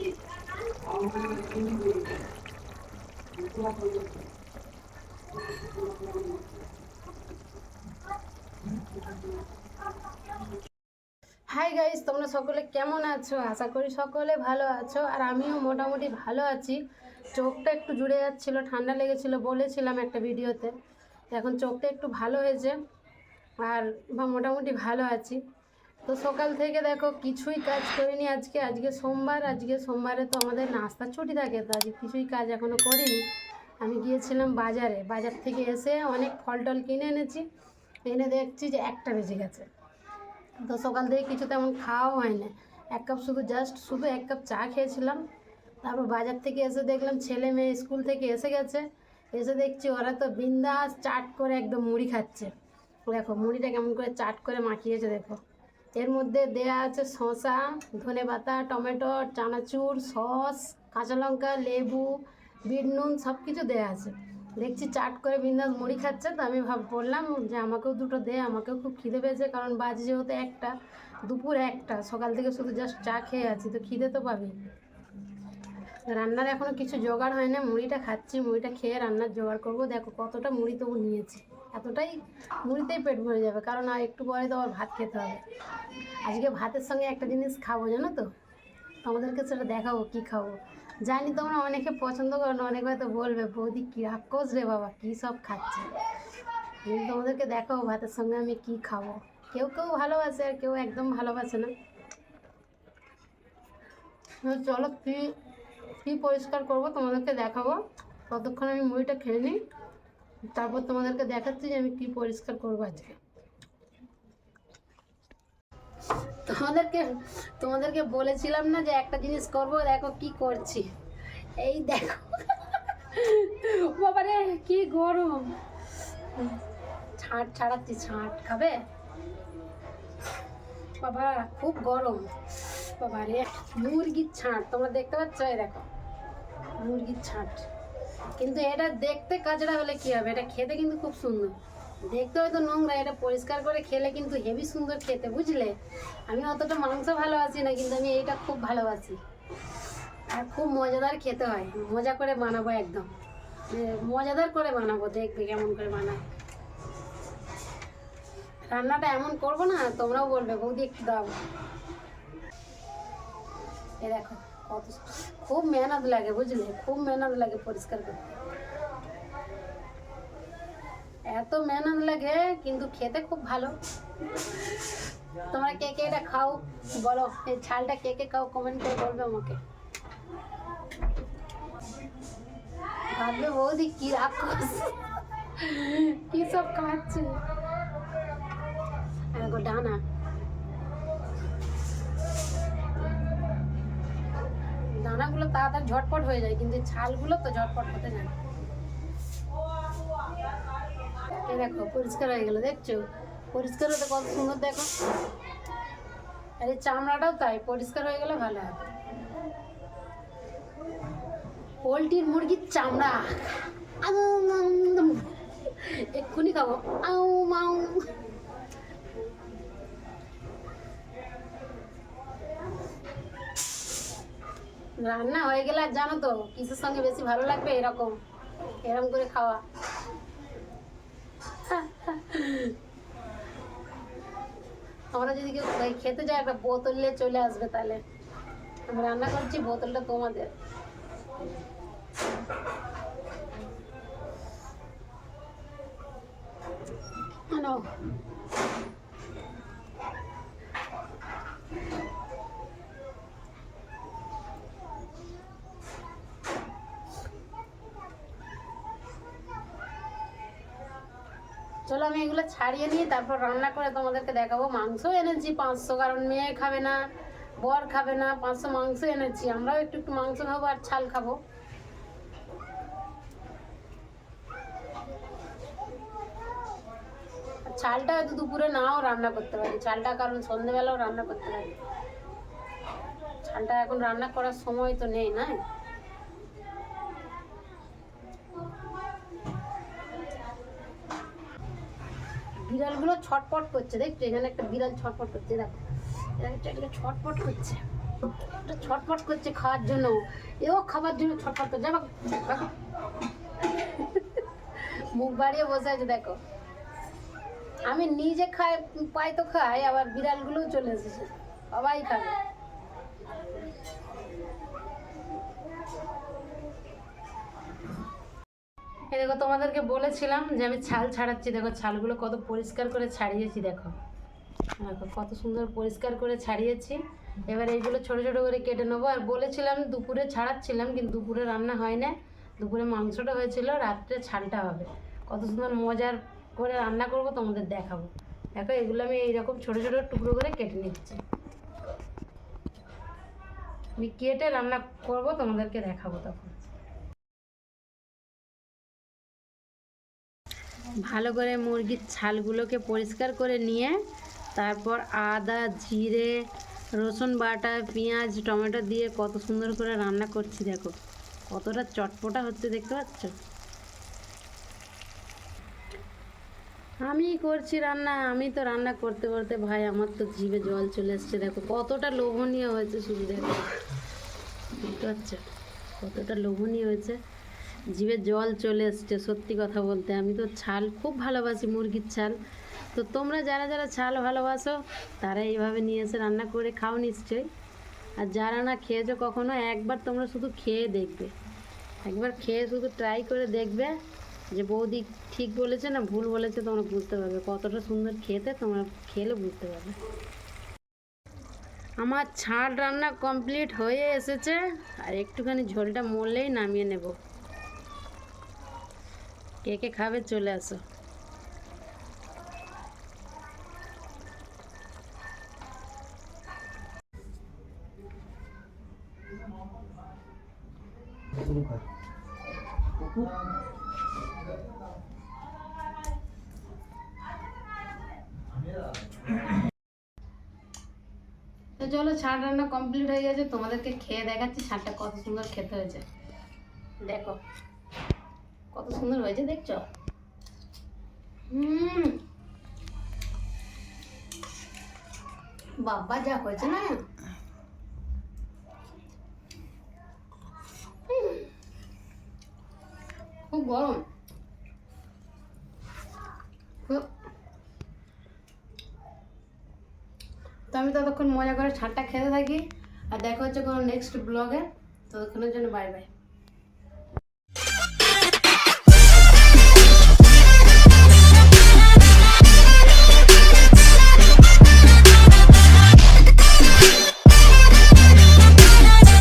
Hi guys তোমরা সকলে কেমন আছো? আশা করি সকলে ভালো আছো, আর আমিও মোটামুটি ভালো আছি। চোখটা একটু জুড়ে যাচ্ছিল, ঠান্ডা লেগেছিল বলেছিলাম একটা ভিডিওতে। এখন চোখটা একটু ভালো হয়েছে, আর মোটামুটি ভালো আছি। তো সকাল থেকে দেখো কিছুই কাজ করিনি আজকে। আজকে সোমবার, আজকে সোমবারে তো আমাদের নাস্তা ছুটি থাকে, তো আজকে কিছুই কাজ এখনও করিনি। আমি গিয়েছিলাম বাজারে। বাজার থেকে এসে অনেক ফল টল কিনে এনেছি। এনে দেখছি যে একটা বেজে গেছে। তো সকাল থেকে কিছু তেমন খাওয়া হয় না এক কাপ শুধু জাস্ট শুধু এক কাপ চা খেয়েছিলাম। তারপর বাজার থেকে এসে দেখলাম ছেলে মেয়ে স্কুল থেকে এসে গেছে। এসে দেখছি ওরা তো বিন্দাস চাট করে একদম মুড়ি খাচ্ছে। দেখো মুড়িটা কেমন করে চাট করে মাখিয়েছে, দেখো। এর মধ্যে দেয়া আছে শসা, ধনে পাতা, টমেটো, চানাচুর, সস, কাঁচা লঙ্কা, লেবু, বিট নুন সব কিছু দেয়া আছে। দেখছি চাট করে বিন্দাস মুড়ি খাচ্ছে, তো আমি ভাব, বললাম যে আমাকেও দুটো দে, আমাকেও খুব খিদে পেয়েছে, কারণ বাজে যেহেতু একটা, দুপুর একটা, সকাল থেকে শুধু জাস্ট চা খেয়ে আছি, তো খিদে তো পাবি রান্নার এখনও কিছু জোগাড় হয় না মুড়িটা খাচ্ছি, মুড়িটা খেয়ে রান্নার জোগাড় করব। দেখো কতটা মুড়ি তবু নিয়েছি। এতটাই মুড়িতেই পেট ভরে যাবে। কারণ আর একটু পরে তো আবার ভাত খেতে হবে। আজকে ভাতের সঙ্গে একটা জিনিস খাব, জানো তো? তোমাদেরকে সেটা দেখাবো, কি খাব? জানি তোমরা অনেকে পছন্দ করো না, অনেকে হয়তো বলবে, বৌদি কী রাক্ষস রে বাবা, কী সব খাচ্ছে? কিন্তু তোমাদেরকে দেখাবো ভাতের সঙ্গে আমি কি খাব। কেউ কেউ ভালোবাসে আর কেউ একদম ভালোবাসে না। চলো কী কী পরিষ্কার করব তোমাদেরকে দেখাবো। ততক্ষণ আমি মুড়িটা খেয়ে নিই। তারপর তোমাদেরকে দেখাচ্ছি যে আমি কি পরিষ্কার করব আজকে। তোমাদেরকে তোমাদেরকে বলেছিলাম না যে একটা জিনিস করব, দেখো কি করছি। এই দেখো। বাবারে, কি গরম। ছাট ছাড়াচ্ছি, ছাট খাবে? বাবা, খুব গরম। বাবা রে মুরগির ছাঁট, তোমরা দেখতে পাচ্ছ? এই দেখো, মুরগির ছাঁট। কিন্তু এটা দেখতে কাজটা হলে কি হবে? এটা খেতে কিন্তু খুব সুন্দর। দেখতে হয়তো নোংরা, এটা পরিষ্কার করে খেলে কিন্তু হেভি সুন্দর খেতে, বুঝলে? আমি অতটা মাংস ভালোবাসি না, কিন্তু আমি এইটা খুব ভালোবাসি আর খুব মজাদার খেতে হয়। মজা করে বানাবো একদম। মজাদার করে বানাবো, দেখবে কেমন করে বানাবো রান্নাটা এমন করব না, তোমরাও বলবে, বৌদি একটু দাও। এ দেখো। কত খুব মেহনত লাগে বুঝলে খুব মেহনত লাগে পরিষ্কার করতে এত মেহনত লাগে কিন্তু খেতে খুব ভালো তোমরা কে কে এটা খাও বলো এই ছালটা কে কে খাও কমেন্ট করে বলবে আমাকে ভাববে বৌদি কি রাক্ষস কি সব খাচ্ছে আর দেখো ডানা দানাগুলো তাড়াতাড়ি ঝটপট হয়ে যায়, কিন্তু ছালগুলো তো ঝটপট হতে যায় না। দেখো, পরিষ্কার হয়ে গেল, দেখছ? পরিষ্কার হতে কত সুন্দর, দেখো। আর এই চামড়াটাও তাই, পরিষ্কার হয়ে গেলে ভালো হবে পোলট্রির মুরগির চামড়া। এক্ষুনি খাব। আউ, মাউ। রান্না হয়ে গেলে আর জানো তো, কিসের সঙ্গে বেশি ভালো লাগবে? এরকম। এরকম করে খাওয়া। আমরা যদি কেউ খেতে যাই একটা বোতল নিয়ে চলে আসবে তাহলে। আমি রান্না করছি, বোতলটা তোমাদের। আনো চলো আমি এগুলো ছাড়িয়ে নিয়ে তারপর রান্না করে তোমাদেরকে দেখাবো। মাংস এনেছি, পাঁচশো, কারণ মেয়ে খাবে না, বর খাবে না, পাঁচশো মাংস এনেছি। আমরাও একটু একটু মাংস খাব আর ছাল খাব। চালটা হয়তো দুপুরে নাও রান্না করতে পারি। চালটা কারণ সন্ধেবেলাও রান্না করতে পারি। চালটা এখন রান্না করার সময় তো নেই না বিড়ালগুলো ছটপট করছে। দেখছ এখানে একটা বিড়াল ছটপট করছে, দেখো। ছটপট করছে। ছটপট করছে খাওয়ার জন্য। এও খাবার জন্য ছটপট করছে। দেখো। মুখ বাড়িয়ে বসে আছে, দেখো। আমি নিজে খাই, পাই তো খাই, আবার বিড়ালগুলোও চলে এসেছে। সবাই খাবে। দেখো, তোমাদেরকে বলেছিলাম যে আমি ছাল ছাড়াচ্ছি। দেখো, ছালগুলো কত পরিষ্কার করে ছাড়িয়েছি, দেখো। দেখো, কত সুন্দর পরিষ্কার করে ছাড়িয়েছি। এবার এইগুলো ছোট ছোট করে কেটে নেব। আর বলেছিলাম দুপুরে ছাড়াচ্ছিলাম, কিন্তু দুপুরে রান্না হয় না। দুপুরে মাংসটা হয়েছিল, রাত্রে ছালটা হবে। কত সুন্দর মজার করে রান্না করব, তোমাদের দেখাবো। দেখো, এগুলো আমি এইরকম ছোট ছোট টুকরো করে কেটে নিচ্ছি। আমি কেটে রান্না করব, তোমাদেরকে দেখাবো তখন। ভালো করে মুরগির ছালগুলোকে পরিষ্কার করে নিয়ে তারপর আদা, জিরে, রসুন বাটা, পেঁয়াজ, টমেটো দিয়ে কত সুন্দর করে রান্না করছি দেখো। কতটা চটপটা হচ্ছে দেখতে পাচ্ছ? আমি করছি রান্না, আমি তো রান্না করতে করতে ভাই আমার তো জিভে জল চলে এসছে দেখো। কতটা লোভনীয় হয়েছে শুধু দেখো। দেখতে পাচ্ছ? কতটা লোভনীয় হয়েছে। জিভে জল চলে এসছে, সত্যি কথা বলতে। আমি তো ছাল খুব ভালোবাসি, মুরগির ছাল। তো তোমরা যারা যারা ছাল ভালোবাসো, তারা এইভাবে নিয়ে এসে রান্না করে খাও নিশ্চয়ই। আর যারা না খেয়েছো কখনো, একবার তোমরা শুধু খেয়ে দেখবে। একবার খেয়ে শুধু ট্রাই করে দেখবে যে বৌদি ঠিক বলেছে না ভুল বলেছে, তোমরা বুঝতে পারবে। কতটা সুন্দর খেতে তোমরা খেলে বুঝতে পারবে। আমার ছাড় রান্না কমপ্লিট হয়ে এসেছে। আর একটুখানি ঝোলটা মরলেই নামিয়ে নেব। কে কে খাবে চলে আসো। চলো ছাড় রান্না কমপ্লিট হয়ে গেছে। তোমাদেরকে খেয়ে দেখাচ্ছি ছাড়টা কত সুন্দর খেতে হয়েছে। দেখো। কত সুন্দর হয়েছে দেখছ? হুম। বাবা যা হয়েছে না? খুব গরম। তো আমি ততক্ষণ মজা করে ছাড়টা খেতে থাকি। আর দেখা হচ্ছে কোনো নেক্সট ব্লগে ততক্ষণের জন্য বাই বাই